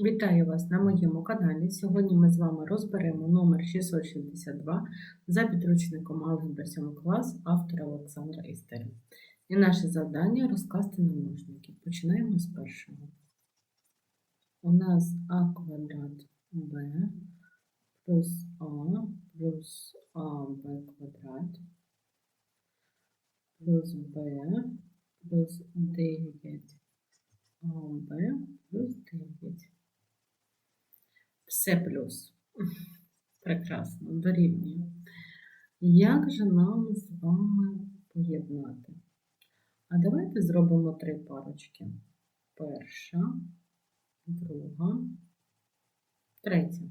Вітаю вас на моєму каналі. Сьогодні ми з вами розберемо номер 662 за підручником Алгебра 7 клас автора Олександра Істера. І наше завдання розкласти на множники. Починаємо з першого. У нас а квадрат b плюс а плюс аб квадрат плюс b плюс 9 аб плюс 9. Все плюс. Прекрасно, дорівнює. Як же нам з вами поєднати? А давайте зробимо три парочки. Перша, друга, третя.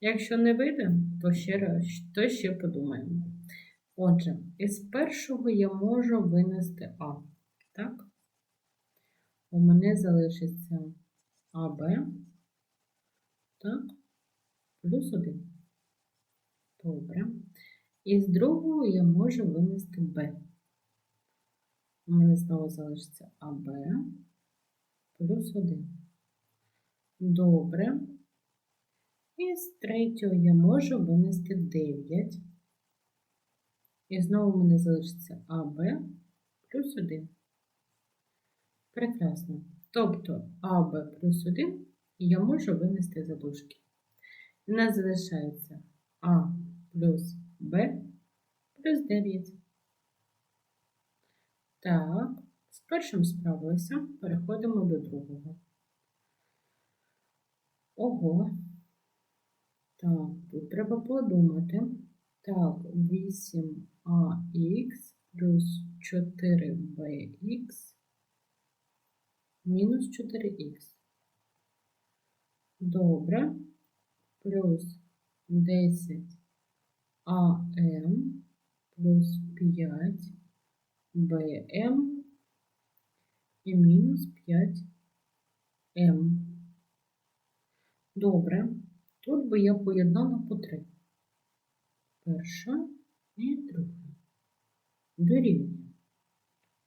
Якщо не вийде, то ще, раз- то ще подумаємо. Отже, із першого я можу винести А. Так? У мене залишиться АБ. Так, плюс 1. Добре. І з другого я можу винести b. У мене знову залишиться АБ плюс 1. Добре. І з третього я можу винести 9. І знову в мене залишиться АБ плюс 1. Прекрасно. Тобто АБ плюс 1 я можу винести за дужки. У нас залишається А плюс Б плюс 9. Так, з першим справилися, переходимо до другого. Ого. Так, тут треба подумати. Так, 8АХ плюс 4БХ мінус 4х. Добре. Плюс 10 АМ плюс 5 БМ і мінус 5 М. Добре. Тут би я поєднала по 3. Перша і друга. Дорівнює.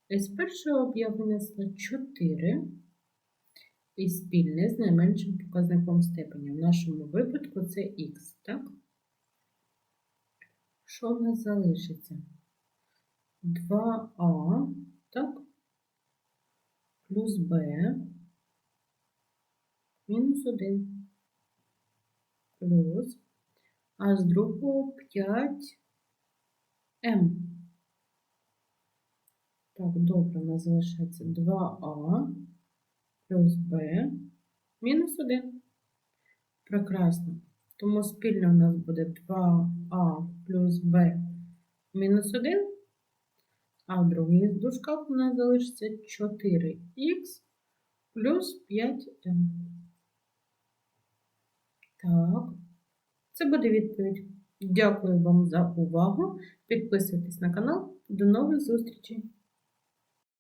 З першого б я винесла 4 і спільне з найменшим показником степені. В нашому випадку це х, так? Що в нас залишиться? 2а, так? Плюс b мінус 1. Плюс, а з другого 5m. Так, добре, у нас залишається 2а плюс b мінус 1. Прекрасно. Тому спільно у нас буде 2а плюс b мінус 1, а в другій дужках у нас залишиться 4х плюс 5m. Так, це буде відповідь. Дякую вам за увагу. Підписуйтесь на канал. До нових зустрічей!